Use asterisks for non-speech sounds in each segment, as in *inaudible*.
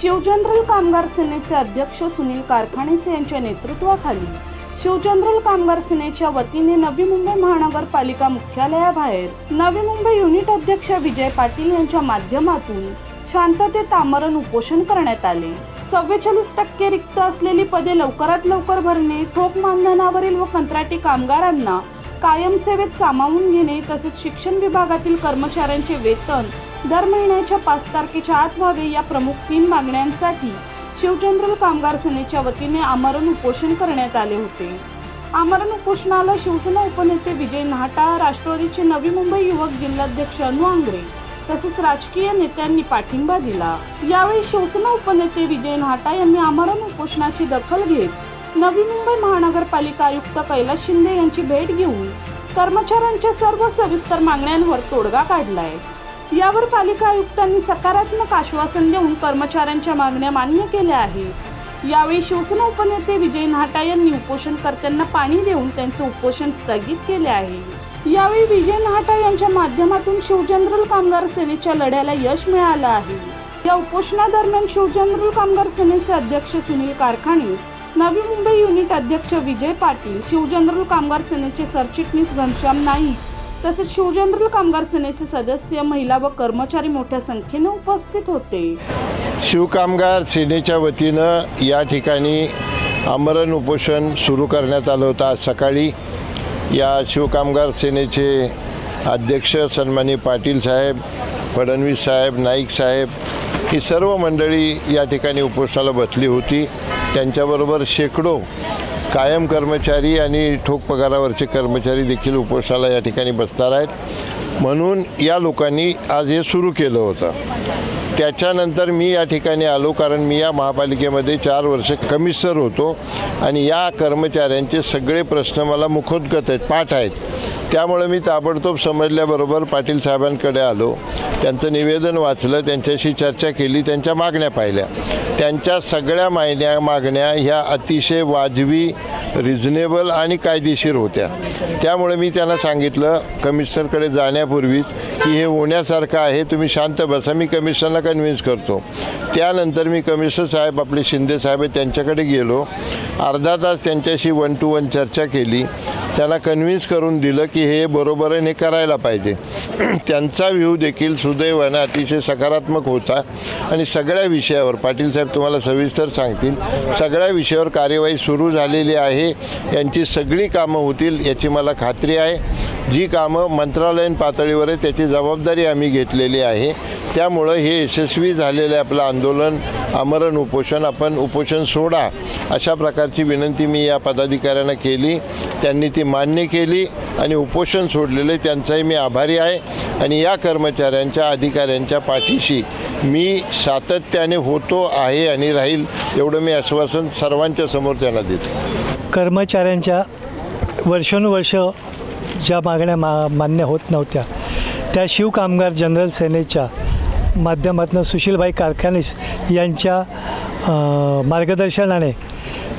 शिवजनरल कामगार सेनेचे अध्यक्ष सुनील कारखानेचे यांच्या नेतृत्वाखाली शिवजनरल कामगार सेनेच्या वतीने नवी मुंबई महानगरपालिका मुख्यालयाबाहेर नवी मुंबई युनिट अध्यक्ष विजय पाटील यांच्या माध्यमातून शांततेत आमरण उपोषण करण्यात आले. चव्वेचाळीस टक्के रिक्त असलेली पदे लवकरात लवकर भरणे ठोक मानधनावरील व कंत्राटी कामगारांना कायम सेवेत सामावून घेणे तसेच शिक्षण विभागातील कर्मचाऱ्यांचे वेतन दर महिन्याच्या पाच तारखेच्या आत व्हावे या प्रमुख तीन मागण्यांसाठी शिवचंद्रल कामगार सेनेच्या वतीने आमरण उपोषण करण्यात आले होते. आमरण उपोषणाला शिवसेना उपनेते विजय नाहटा राष्ट्रवादीचे नवी मुंबई युवक जिल्हाध्यक्ष अनु आंग्रे तसेच राजकीय नेत्यांनी पाठिंबा दिला. यावेळी शिवसेना उपनेते विजय नाहटा यांनी आमरण उपोषणाची दखल घेत नवी मुंबई महानगरपालिका आयुक्त कैलास शिंदे यांची भेट घेऊन कर्मचाऱ्यांच्या सर्व सविस्तर मागण्यांवर तोडगा काढलाय. यावर पालिका आयुक्तांनी सकारात्मक आश्वासन देऊन कर्मचाऱ्यांच्या मागण्या मान्य केल्या आहेत. यावेळी शिवसेना उपनेते विजय नाहटा यांनी उपोषणकर्त्यांना पाणी देऊन त्यांचे उपोषण स्थगित केले आहे. यावेळी विजय नाहटा यांच्या माध्यमातून शिवजनरल कामगार सेनेच्या लढ्याला यश मिळालं आहे. या उपोषणादरम्यान शिवजनरल कामगार सेनेचे अध्यक्ष सुनील कारखानीस नवी मुंबई युनिट अध्यक्ष विजय पाटील शिवजनरल कामगार सेनेचे सरचिटणीस घनश्याम नाईक तसेच शिवजनरल कामगार सेनेचे सदस्य महिला व कर्मचारी मोठ्या संख्येने उपस्थित होते. शिवकामगार सेनेच्या वतीनं या ठिकाणी आमरण उपोषण सुरू करण्यात आलं होतं आज सकाळी. या शिवकामगार सेनेचे अध्यक्ष सन्मानी पाटील साहेब फडणवीस साहेब नाईक साहेब ही सर्व मंडळी या ठिकाणी उपोषणाला बसली होती. त्यांच्याबरोबर शेकडो कायम कर्मचारी आणि ठोक पगारावरचे कर्मचारी देखील उपोषणाला या ठिकाणी बसणार आहेत. म्हणून या लोकांनी आज हे सुरू केलं होतं. त्याच्यानंतर मी या ठिकाणी आलो कारण मी या महापालिकेमध्ये चार वर्ष कमिशनर होतो आणि या कर्मचाऱ्यांचे सगळे प्रश्न मला मुखोद्गत आहेत पाठ आहेत. त्यामुळे मी ताबडतोब समजल्याबरोबर पाटील साहेबांकडे आलो. त्यांचं निवेदन वाचलं त्यांच्याशी चर्चा केली त्यांच्या मागण्या पाहिल्या. त्यांच्या सगळ्या मागण्या मागण्या ह्या अतिशय वाजवी रिझनेबल आणि कायदेशीर होत्या. त्यामुळे मी त्यांना सांगितलं कमिशनरकडे जाण्यापूर्वीच की हे होण्यासारखं आहे तुम्ही शांत बसा मी कमिशनरला कन्व्हिन्स करतो. त्यानंतर मी कमिशनर साहेब आपले शिंदे साहेब त्यांच्याकडे गेलो. अर्धा तास त्यांच्याशी वन टू वन चर्चा केली. त्यांना कन्व्हिन्स करून दिलं की हे बरोबर आहे हे करायला पाहिजे. *clears throat* त्यांचा व्ह्यू देखील सुदैवानं अतिशय सकारात्मक होता. आणि सगळ्या विषयावर पाटील साहेब तुम्हाला सविस्तर सांगतील सगळ्या विषयावर कार्यवाही सुरू झालेली आहे. यांची सगळी कामं होतील याची मला खात्री आहे. जी कामं मंत्रालयीन पातळीवर आहे त्याची जबाबदारी आम्ही घेतलेली आहे. त्यामुळं हे यशस्वी झालेलं आपलं आंदोलन आमरण उपोषण आपण उपोषण सोडा अशा प्रकारची विनंती मी या पदाधिकाऱ्यांना केली. त्यांनी ती मान्य केली आणि उपोषण सोडलेले त्यांचाही मी आभारी आहे. आणि या कर्मचाऱ्यांच्या अधिकाऱ्यांच्या पाठीशी मी सातत्याने होतो आहे आणि राहील एवढं मी आश्वासन सर्वांच्या समोर त्यांना देतो. कर्मचाऱ्यांच्या वर्षानुवर्ष ज्या मागण्या मा मान्य होत नव्हत्या त्या शिवकामगार जनरल सेनेच्या माध्यमातून सुशीलभाई कारखानीस यांच्या मार्गदर्शनाने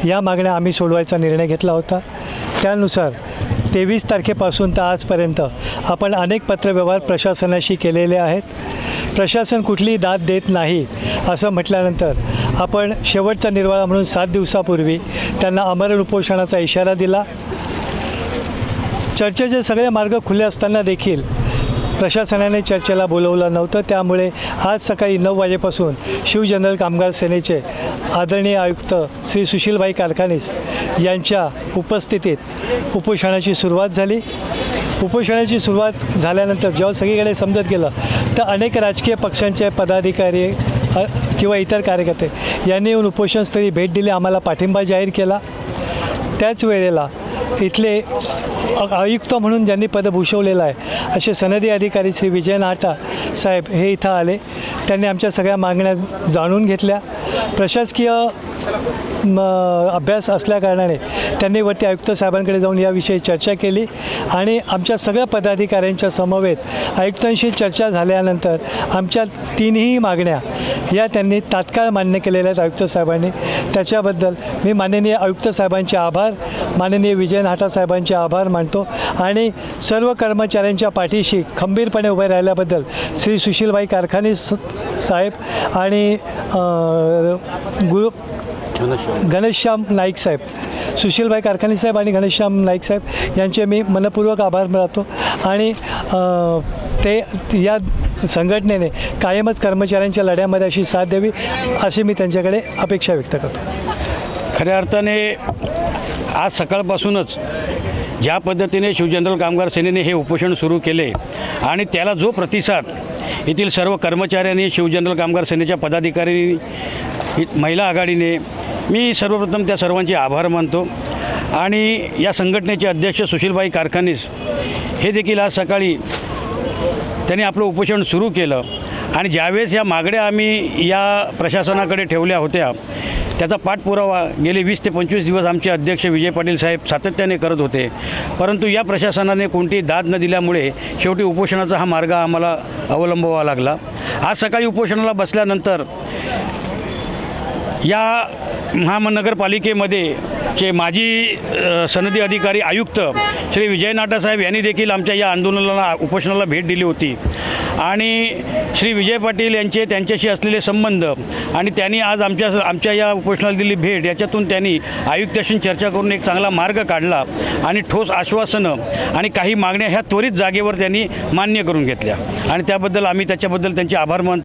या मागण्या आम्ही सोडवायचा निर्णय घेतला होता. त्यानुसार तेवीस तारखेपासून तर आजपर्यंत आपण अनेक पत्रव्यवहार प्रशासनाशी केलेले आहेत. प्रशासन कुठलीही दाद देत नाही असं म्हटल्यानंतर आपण शेवटचा निर्वाळा म्हणून सात दिवसापूर्वी त्यांना अमरण उपोषणाचा इशारा दिला. चर्चेचे सगळे मार्ग खुले असताना देखील प्रशासनाने चर्चेला बोलवलं नव्हतं. त्यामुळे आज सकाळी नऊ वाजेपासून शिव जनरल कामगार सेनेचे आदरणीय आयुक्त श्री सुशीलभाई कारखानीस यांच्या उपस्थितीत उपोषणाची सुरुवात झाली. उपोषणाची सुरुवात झाल्यानंतर जेव्हा सगळीकडे समजत गेलं तर अनेक राजकीय पक्षांचे पदाधिकारी किंवा इतर कार्यकर्ते यांनी येऊन उपोषणस्थळी भेट दिली. आम्हाला पाठिंबा जाहीर केला. त्याच वेळेला इथले आयुक्त म्हणून ज्यांनी पद भूषवलेलं आहे असे सनदी अधिकारी श्री विजय नाटा साहेब हे इथं आले. त्यांनी आमच्या सगळ्या मागण्या जाणून घेतल्या. प्रशासकीय अभ्यास असल्याकारणाने त्यांनी वरती आयुक्त साहेबांकडे जाऊन याविषयी चर्चा केली आणि आमच्या सगळ्या पदाधिकाऱ्यांच्या समवेत आयुक्तांशी चर्चा झाल्यानंतर आमच्या तीनही मागण्या या त्यांनी तात्काळ मान्य केलेल्या आहेत आयुक्त साहेबांनी. त्याच्याबद्दल मी माननीय आयुक्त साहेबांचे आभार माननीय विजय नाटा साहेबांचे आभार मानतो आणि सर्व कर्मचाऱ्यांच्या पाठीशी खंबीरपणे उभे राहिल्याबद्दल श्री सुशीलबाई कारखाने साहेब आणि गुरु घनश्याम नाईक साहेब. सुशीलबाई कारखाने साहेब आणि घनश्याम नाईक साहेब यांचे मी मनपूर्वक आभार मानतो आणि ते या संघटनेने कायमच कर्मचाऱ्यांच्या लढ्यामध्ये अशी साथ द्यावी अशी मी त्यांच्याकडे अपेक्षा व्यक्त करतो. खऱ्या अर्थाने आज सकाळपासूनच ज्या पद्धतीने शिवजनरल कामगार सेनेने हे उपोषण सुरू केले आणि त्याला जो प्रतिसाद येथील सर्व कर्मचाऱ्यांनी शिवजनरल कामगार सेनेच्या पदाधिकाऱ्यांनी हि- महिला आघाडीने मी सर्वप्रथम त्या सर्वांचे आभार मानतो. आणि या संघटनेचे अध्यक्ष सुशीलबाई कारखानीस हे देखील आज सकाळी त्यांनी आपलं उपोषण सुरू केलं. आणि ज्यावेळेस या मागण्या आम्ही या प्रशासनाकडे ठेवल्या होत्या त्याचा पाठपुरावा गेले वीस ते पंचवीस दिवस आमचे अध्यक्ष विजय पाटील साहेब सातत्याने करत होते. परंतु या प्रशासनाने कोणतीही दाद न दिल्यामुळे शेवटी उपोषणाचा हा मार्ग आम्हाला अवलंबावा लागला. आज सकाळी उपोषणाला बसल्यानंतर या महानगरपालिकेमध्ये चे माजी सनदी अधिकारी आयुक्त श्री विजय नाटासाहेब यांनी देखील आमच्या या आंदोलनाला उपोषणाला भेट दिली होती. आणि श्री विजय पाटील यांचे त्यांच्याशी असलेले संबंध आणि त्यांनी आज आमच्या आमच्या या उपोषणाला दिली भेट याच्यातून त्यांनी आयुक्ताशी चर्चा करून एक चांगला मार्ग काढला आणि ठोस आश्वासनं आणि काही मागण्या ह्या त्वरित जागेवर त्यांनी मान्य करून घेतल्या. आणि त्याबद्दल आम्ही त्याच्याबद्दल त्यांचे आभार मान